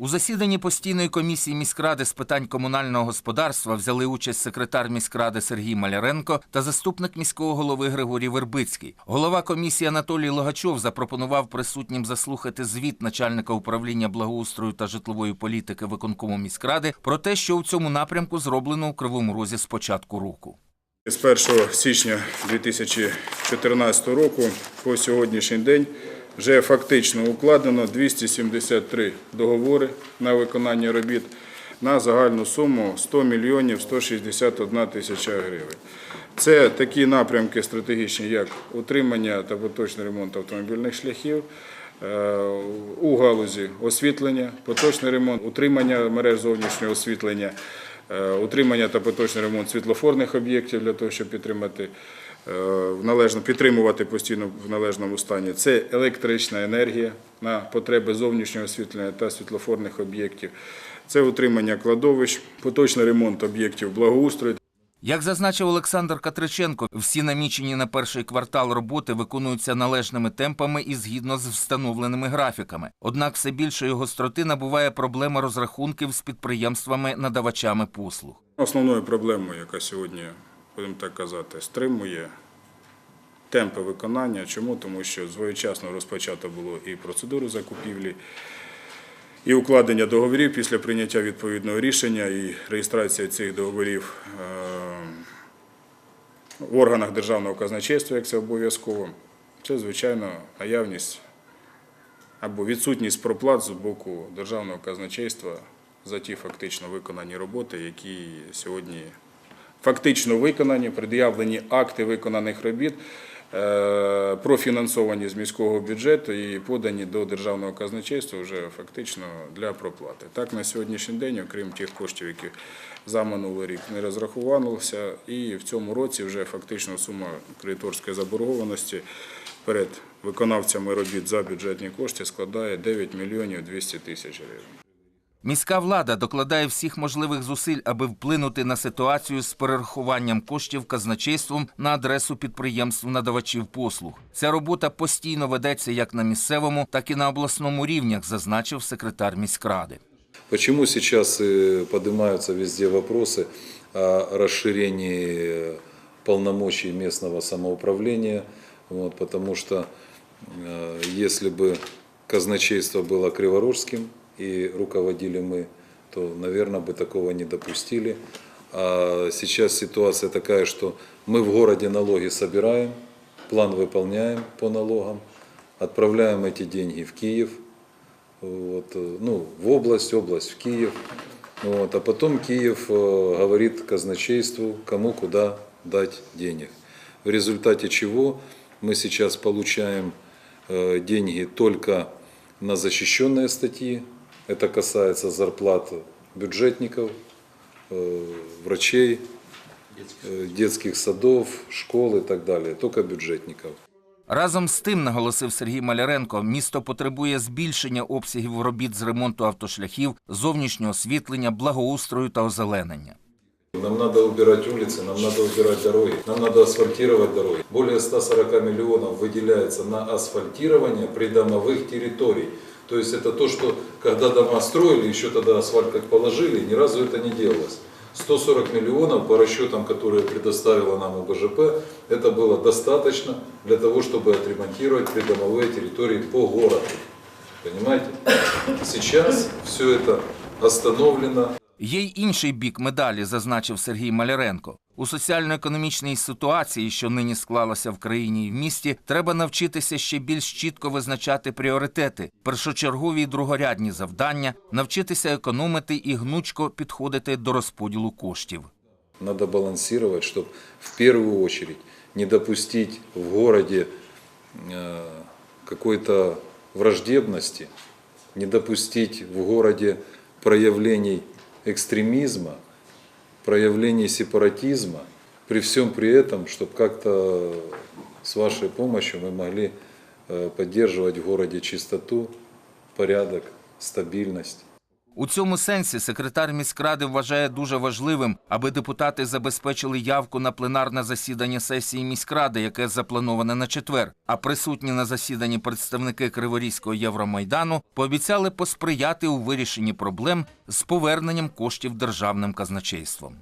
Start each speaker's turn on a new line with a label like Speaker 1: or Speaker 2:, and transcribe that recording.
Speaker 1: У засіданні постійної комісії міськради з питань комунального господарства взяли участь секретар міськради Сергій Маляренко та заступник міського голови Григорій Вербицький. Голова комісії Анатолій Логачов запропонував присутнім заслухати звіт начальника управління благоустрою та житлової політики виконкому міськради про те, що у цьому напрямку зроблено у Кривому Розі з початку року.
Speaker 2: З 1 січня 2014 року по сьогоднішній день вже фактично укладено 273 договори на виконання робіт на загальну суму 100 мільйонів 161 тисяча гривень. Це такі напрямки стратегічні, як утримання та поточний ремонт автомобільних шляхів, е, у галузі освітлення, поточний ремонт, утримання мереж зовнішнього освітлення, е, утримання та поточний ремонт світлофорних об'єктів для того, щоб підтримати належно підтримувати постійно в належному стані. Це електрична енергія на потреби зовнішнього освітлення та світлофорних об'єктів. Це утримання кладовищ, поточний ремонт об'єктів благоустрою.
Speaker 1: Як зазначив Олександр Катриченко, всі намічені на перший квартал роботи виконуються належними темпами і згідно з встановленими графіками. Однак все більшої гостроти набуває проблема розрахунків з підприємствами-надавачами послуг.
Speaker 2: Основною проблемою, яка сьогодні, будемо так казати, стримує темпи виконання. Чому? Тому що своєчасно розпочато було і процедуру закупівлі, і укладення договорів після прийняття відповідного рішення, і реєстрація цих договорів е, в органах державного казначейства, як це обов'язково. Це, звичайно, наявність або відсутність проплат з боку державного казначейства за ті фактично виконані роботи, які сьогодні фактично виконані, пред'явлені акти виконаних робіт, е, профінансовані з міського бюджету і подані до державного казначейства вже фактично для проплати. Так на сьогоднішній день, окрім тих коштів, які за минулий рік не розрахувалися, і в цьому році вже фактично сума кредиторської заборгованості перед виконавцями робіт за бюджетні кошти складає 9 мільйонів 200 тисяч гривень.
Speaker 1: Міська влада докладає всіх можливих зусиль, аби вплинути на ситуацію з перерахуванням коштів казначейством на адресу підприємств-надавачів послуг. Ця робота постійно ведеться як на місцевому, так і на обласному рівнях, зазначив секретар міськради.
Speaker 3: Почему сейчас э, поднимаются везде вопросы о расширении полномочий местного самоуправления? Вот, потому что э, если бы казначейство было криворожским и руководили мы, то, наверное, бы такого не допустили. А сейчас ситуация такая, что мы в городе налоги собираем, план выполняем по налогам, отправляем эти деньги в Киев, вот, э, ну, в область, область в Киев. Вот, а потом Киев э, говорит казначейству, кому куда дать денег. В результате чего мы сейчас получаем э, деньги только на защищенные статьи. Это касается зарплат бюджетников, э, врачей, э, детских садов, школ и так далее. Только бюджетников.
Speaker 1: Разом з тим, наголосив Сергій Маляренко, місто потребує збільшення обсягів робіт з ремонту автошляхів, зовнішнього освітлення, благоустрою та озеленення.
Speaker 3: Нам надо убирать улицы, нам надо убирать дороги, нам надо асфальтировать дороги. Более 140 миллионов выделяется на асфальтирование придомовых территорий. То есть это то, что когда дома строили, еще тогда асфальт как положили, ни разу это не делалось. 140 миллионов по расчетам, которые предоставила нам УБЖП, это было достаточно для того, чтобы отремонтировать придомовые территории по городу. Понимаете? Сейчас все это остановлено,
Speaker 1: Є й інший бік медалі, зазначив Сергій Маляренко. У соціально-економічній ситуації, що нині склалася в країні і в місті, треба навчитися ще більш чітко визначати пріоритети, першочергові й другорядні завдання, навчитися економити і гнучко підходити до розподілу коштів.
Speaker 3: Надо балансировать, чтобы в первую очередь не допустить в городе э, какой-то враждебности, не допустить в городе проявлений экстремизма, проявлений сепаратизма, при всем при этом, чтобы как-то с вашей помощью мы могли э, поддерживать в городе чистоту, порядок, стабильность.
Speaker 1: У цьому сенсі секретар міськради вважає дуже важливим, аби депутати забезпечили явку на пленарне засідання сесії міськради, яке заплановане на четвер. А присутні на засіданні представники Криворізького Євромайдану пообіцяли посприяти у вирішенні проблем з поверненням коштів державним казначейством.